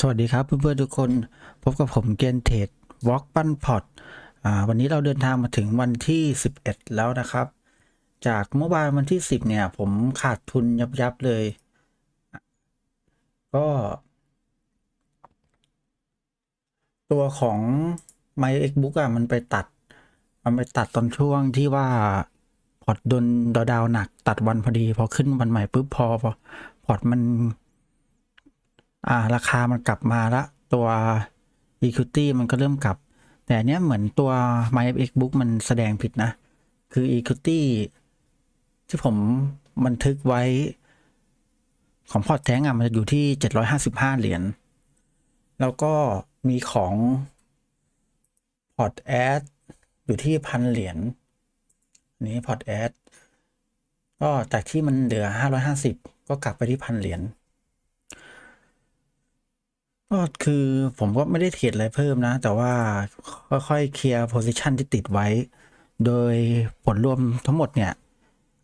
สวัสดีครับเพื่อนๆทุกคนพบกับผมเกนเทดวอล์กปั้นพอตวันนี้เราเดินทางมาถึงวันที่ 11 แล้วนะครับ จากเมื่อวานวันที่ 10 เนี่ย ผมขาดทุนยับยับเลย ก็ ตัวของ My Xbook อะมันไปตัด มันไปตัดตอนช่วงที่ว่าพอร์ตโดนดาวดาวหนักตัดวันพอดี พอขึ้นวันใหม่ปุ๊บพอพอพอร์ตมัน อ่าราคามันกลับมาละตัว equity มันก็เริ่มกลับ แต่อันเนี้ยเหมือนตัว MyFX Book มันแสดงผิดนะ คือ equity ที่ผมบันทึกไว้ของพอร์ตแทงอะมันจะอยู่ที่ 755 เหรียญ แล้วก็มีของพอร์ตแอดอยู่ที่พันเหรียญนนี้พอร์ตแอดก็จากที่มันเหลือ 550 ก็กลับไปที่พันเหรียญ ก็คือผมก็ไม่ได้เทรดอะไรเพิ่มนะ แต่ว่าค่อยๆเคลียร์โพซิชันที่ติดไว้ โดยผลรวมทั้งหมดเนี่ย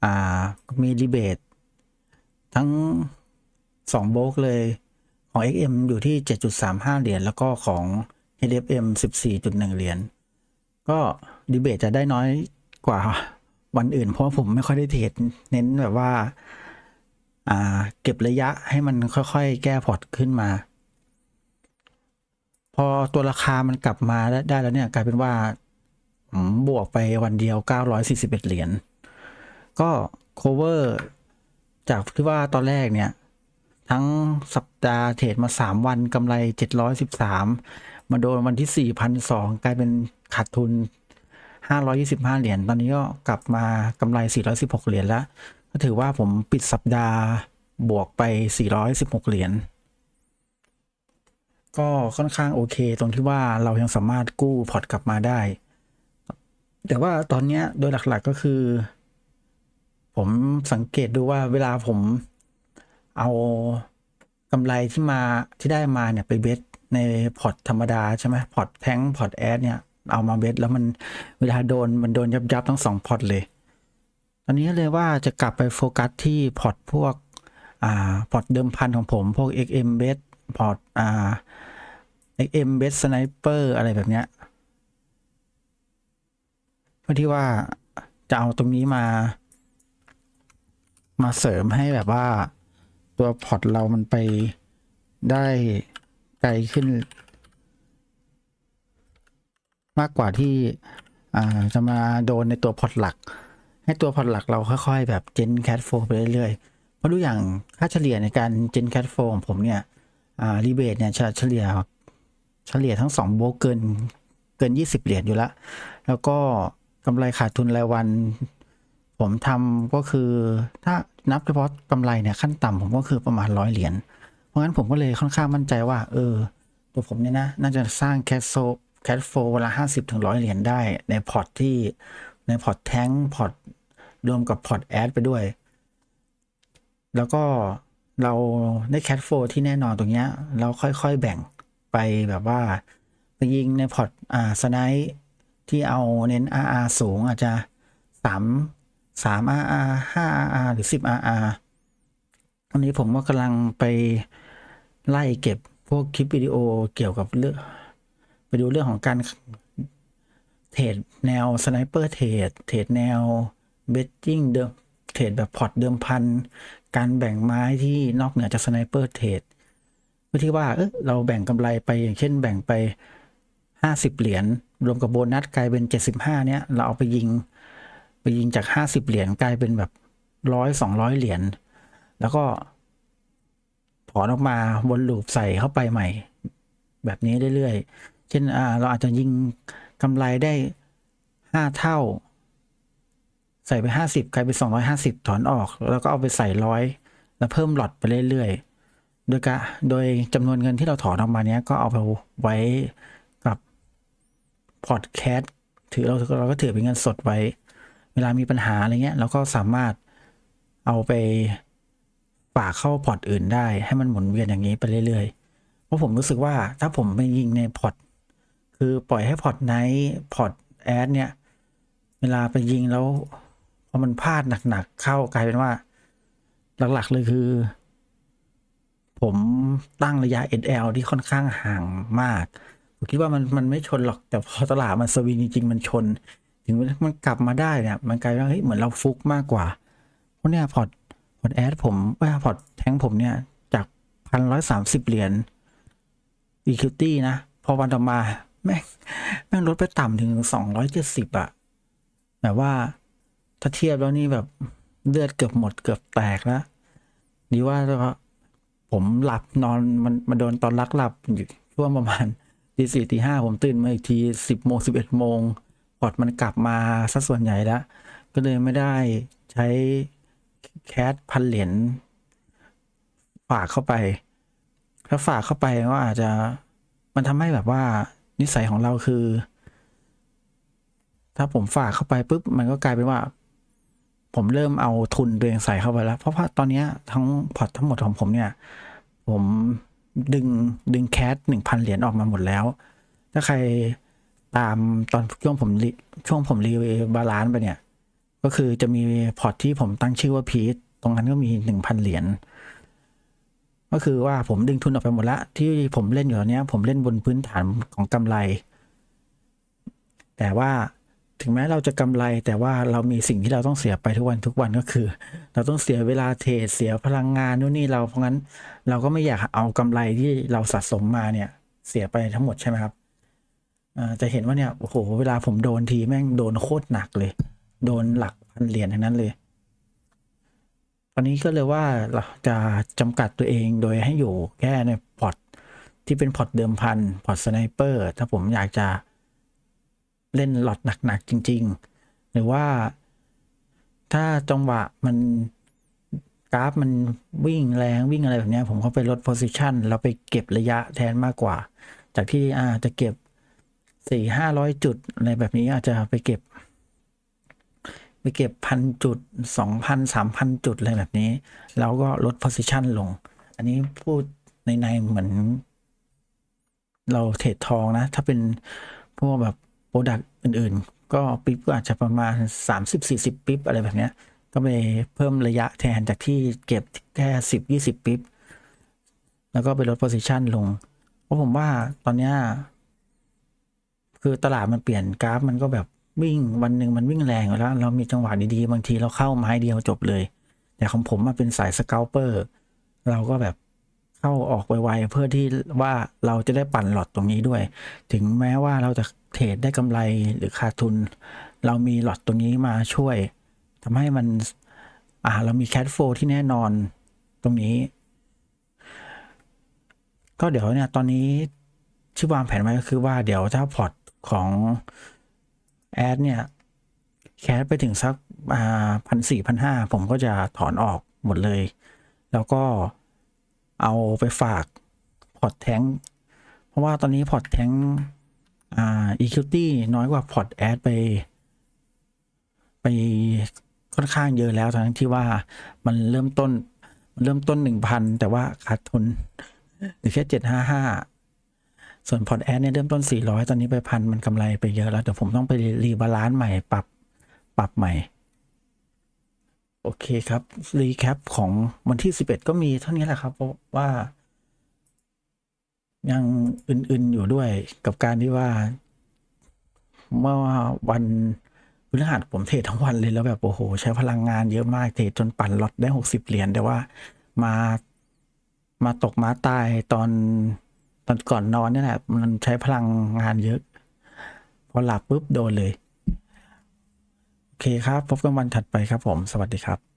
อ่ามีรีเบททั้ง 2 โบกเลยของ XM อยู่ที่ 7.35 เหรียญแล้วก็ของ HFM 14.1 เหรียญก็ดีเบตจะได้น้อยกว่าวันอื่น เพราะผมไม่ค่อยได้เทรดเน้นแบบว่าอ่าเก็บระยะให้มันค่อยๆ แก้พอร์ตขึ้นมา พอตัวราคามันกลับมาได้แล้วเนี่ย กลายเป็นว่าอืมบวกไปวันเดียว 941 เหรียญ ก็ cover จากที่ว่าตอนแรกเนี่ย ทั้งสัปดาห์เทรดมา 3 วันกำไร 713 มาโดนวันที่ 4,002 กลายเป็นขาดทุน 525 เหรียญ ตอนนี้ก็กลับมากำไร 416 เหรียญแล้ว ก็ถือว่าผมปิดสัปดาห์บวกไป 416 เหรียญ ก็ค่อนข้างโอเค ตรงที่ว่าเรายังสามารถกู้พอร์ตกลับมาได้ แต่ว่าตอนนี้โดยหลักๆก็คือ ผมสังเกตดูว่าเวลาผมเอากำไรที่มาที่ได้มาเนี่ยไปเบสในพอร์ตธรรมดาใช่ไหมพอร์ตแทงพอร์ตแอดเนี่ยเอามาเบสแล้วมันเวลาโดนมันโดนยับยับทั้งสองพอร์ตเลยตอนนี้เลยว่าจะกลับไปโฟกัสที่พอร์ตพวกอ่าพอร์ตเดิมพันของผมพวก XM b e t พอร์ตอ่า XM b e t Sniper อะไรแบบเนี้ยเพื่อที่ว่าจะเอาตรงนี้มา มาเสริมให้แบบว่าตัวพอร์ตเรามันไปได้ไกลขึ้น มากกว่าที่าจะมาโดนในตัวพอร์ตหลัก ให้ตัวพอร์ตหลักเราค่อยๆ แบบเจนแค t โฟไปเรื่อยๆ เพราะดูอย่างค่าเฉลี่ยในการเจนแค t โฟของผมเนี่ย รีเบทเนี่ยเฉลี่ยเฉลี่ยทั้งสองโบเกินเกิน 20 เหรียญอยู่ล้วแล้วก็กำไรขาดทุนรายวัน ผมทำก็คือถ้านับเฉพาะกำไรเนี่ยขั้นต่ำผมก็คือประมาณร้อยเหรียญ เพราะงั้นผมก็เลยค่อนข้างมั่นใจว่า เออ ตัวผมเนี่ยนะ น่าจะสร้างแคสโซแคสโฟเวลาห้าสิบถึงร้อยเหรียญได้ ในพอร์ตที่ในพอร์ตแท้งพอร์ตรวมกับพอร์ตแอดไปด้วย แล้วก็ เราได้แคทโฟที่แน่นอนตรงเนี้ย เราค่อยๆแบ่งไปแบบว่าไปยิงในพอร์ตอ่าสไนที่เอาเน้น RR สูงอาจจะสามสาม RR ห้า RR หรือสิบ RR อันนี้ผมก็กำลังไปไล่เก็บพวกคลิปวิดีโอเกี่ยวกับเรื่องไปดูเรื่องของการเทรดแนวสไนเปอร์เทรดเทรดแนวเบตติ้งเดิมเทรดแบบพอร์ตเดิมพัน การแบ่งไม้ที่นอกเหนือจากสไนเปอร์เทรดเพื่อที่ว่าเออเราแบ่งกำไรไปอย่างเช่น แบ่งไปห้าสิบเหรียญรวมกับโบนัสกลายเป็นเจ็ดสิบห้าเนี้ยเราเอาไปยิงไปยิงจากห้าสิบเหรียญกลายเป็นแบบร้อยสองร้อยเหรียญแล้วก็ถอนออกมาวนลูปใส่เข้าไปใหม่ แบบนี้เรื่อยๆ เช่นเราอาจจะยิงกำไรได้ห้าเท่า ใส่ไปห้าสิบกลายเป็นสองร้อยห้าสิบถอนออก แล้วก็เอาไปใส่ร้อยแล้วเพิ่มหลอดไปเรื่อยๆ โดยกะโดยจำนวนเงินที่เราถอนออกมาเนี้ยก็เอาไปไว้กับพอร์ตแคส์ถือเราเราก็ถือเป็นเงินสดไว้ เวลามีปัญหาอะไรเงี้ยเราก็สามารถเอาไปฝากเข้าพอร์ตอื่นได้ ให้มันหมุนเวียนอย่างนี้ไปเรื่อยๆ เพราะผมรู้สึกว่าถ้าผมไปยิงในพอร์ตคือปล่อยให้พอร์ตไนท์พอร์ตแอดเนี่ย เวลาไปยิงแล้ว พอมันพลาดหนักๆเข้ากลายเป็นว่า หลักๆเลยคือ ผมตั้งระยะ SL ที่ค่อนข้างห่างมาก ผมคิดว่ามันมันไม่ชนหรอกแต่พอตลาดมันสวิงจริง ๆ มันชน ถึงมันกลับมาได้เนี่ยมันกลายเป็นว่าเฮ้ยเหมือนเราฟุกมากกว่าเพราะเนี่ยพอร์ตพอร์ตแอดผมว่าพอร์ตแทงผมเนี่ยจากพันร้อยสามสิบเหรียญ equity นะ พอวันต่อมา แม่งแม่งลดไปต่ำถึงสองร้อยเจ็ดสิบอะแบบว่า ถ้าเทียบแล้วนี่แบบเลือดเกือบหมดเกือบแตกแล้วดีว่าผมหลับนอนมันมาโดนตอนลักหลับอยู่ช่วงประมาณตีสี่ตีห้าผมตื่นมาอีกทีสิบโมงสิบเอ็ดโมงพอร์ตมันกลับมาสัส่วนใหญ่แล้ว ก็เลยไม่ได้ใช้แคสพันเหรียญฝากเข้าไป ถ้าฝากเข้าไปก็อาจจะมันทำให้แบบว่านิสัยของเราคือ ถ้าผมฝากเข้าไปปุ๊บมันก็กลายเป็นว่า ผมเริ่มเอาทุนตัวเองใส่เข้าไปแล้ว เพราะว่าตอนนี้ทั้งพอร์ตทั้งหมดของผมเนี่ย ผมดึงดึงแคสหนึ่งพันเหรียญออกมาหมดแล้ว ถ้าใครตามตอนช่วงผมช่วงผมรีวิวบาลานซ์ไปเนี่ย ก็คือจะมีพอร์ตที่ผมตั้งชื่อว่าพีทตรงนั้นก็มีหนึ่งพันเหรียญก็คือว่าผมดึงทุนออกไปหมดละที่ผมเล่นอยู่ตอนนี้ผมเล่นบนพื้นฐานของกำไร แต่ว่า ถึงแม้เราจะกำไรแต่ว่าเรามีสิ่งที่เราต้องเสียไปทุกวันทุกวันก็คือ เราต้องเสียเวลาเทรดเสียพลังงานนู่นนี่เราเพราะงั้นเราก็ไม่อยากเอากำไรที่เราสะสมมาเนี่ยเสียไปทั้งหมดใช่ไหมครับจะเห็นว่าเนี่ยโอ้โหเวลาผมโดนทีแม่งโดนโคตรหนักเลย โดนหลักพันเหรียญทั้งนั้นเลยตอนนี้ก็เลยว่าเราจะจำกัดตัวเองโดยให้อยู่แค่ในพอร์ตที่เป็นพอร์ตเดิมพันพอร์ตสไนเปอร์ถ้าผมอยากจะ เล่นหลอดหนักๆจริง ๆ หรือว่าถ้าจังหวะมันกราฟมันวิ่งแรงวิ่งอะไรแบบนี้ผมก็ไปลดโพซิชันแล้วไปเก็บระยะแทนมากกว่า จากที่อาจะเก็บสี่ห้าร้อยจุด อะไรแบบนี้อาจจะไปเก็บ ไปเก็บพันจุดสองพันสามพันจุด อะไรแบบนี้แล้วก็ลด position ลง อันนี้พูดในในเหมือน เราเทรดทองนะ ถ้าเป็นพวกแบบ โปรดักต์อื่นๆ ก็ปิ๊บก็อาจจะประมาณ 30-40 ปิ๊บอะไรแบบเนี้ยก็ไปเพิ่มระยะแทนจากที่เก็บแค่ 10-20 ปิ๊บ แล้วก็ไปลด position ลง เพราะผมว่าตอนเนี้ยคือตลาดมันเปลี่ยนกราฟมันก็แบบวิ่งวันหนึ่งมันวิ่งแรงแล้ว เรามีจังหวะดีๆ บางทีเราเข้าไม้เดียวจบเลย แต่ของผมมาเป็นสายสเกลเปอร์ เราก็แบบ เข้าออกไวๆเพื่อที่ว่าเราจะได้ปั่นหลอดตรงนี้ด้วย ถึงแม้ว่าเราจะเทรดได้กำไรหรือขาดทุน เรามีหลอดตรงนี้มาช่วยทำให้มันอ่าเรามีแค h โฟที่แน่นอนตรงนี้ ก็เดี๋ยวเนี่ยตอนนี้ที่วางแผนไว้ก็คือว่าเดี๋ยวถ้าพอร์ตของแอดเนี่ยแคสไปถึงสักอ่าพันสี่พันห้าผมก็จะถอนออกหมดเลย แล้วก็ เอาไปฝากพอร์ตแทงเพราะว่าตอนนี้พอร์ตแทงอ่า equity น้อยกว่าพอร์ตแอดไป ไปค่อนข้างเยอะแล้วทั้งที่ว่ามันเริ่มต้นมันเริ่มต้นหนึ่งพันแต่ว่าขาดทุนหรือแค่เจ็ดห้าห้าส่วนพอร์ตแอดเนี่ยเริ่มต้น400ตอนนี้ไปพันมันกำไรไปเยอะแล้วเดี๋ยวผมต้องไปรีบาลานซ์ใหม่ปรับปรับใหม่ โอเคครับรีแคปของวันที่ 11 ก็มีเท่านี้แหละครับเพราะว่า ยังอื่นๆอยู่ด้วยกับการที่ว่า เมื่อวันพฤหัสผมเทรดทั้งวันเลยแล้วแบบโอ้โห ใช้พลังงานเยอะมากเทรดจนปั่นล็อตได้ 60 เหรียญแต่ว่ามามาตกม้าตายตอนตอนก่อนนอนนี่แหละมันใช้พลังงานเยอะ พอหลับปุ๊บโดนเลย เคครับ พบกันวันถัดไปครับผม สวัสดีครับ